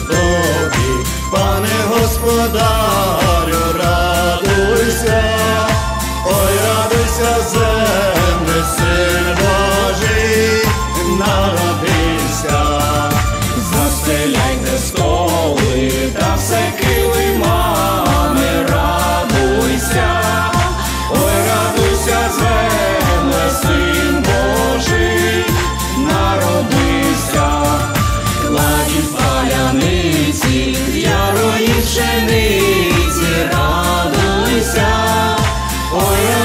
тобі, пане Господа. Oh.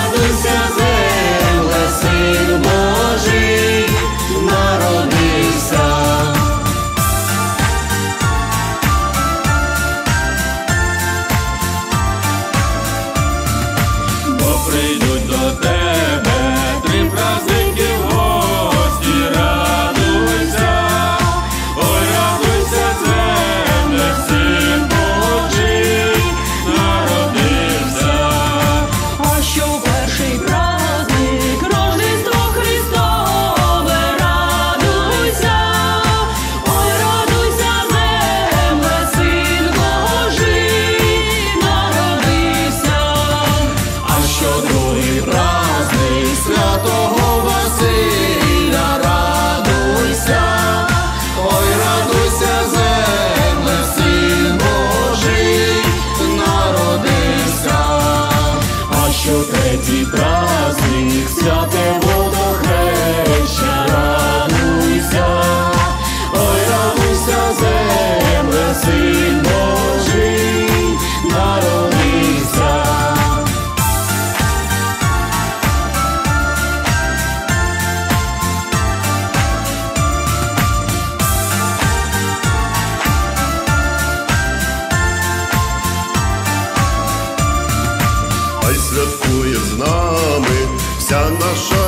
праздник, святе Sana şöyle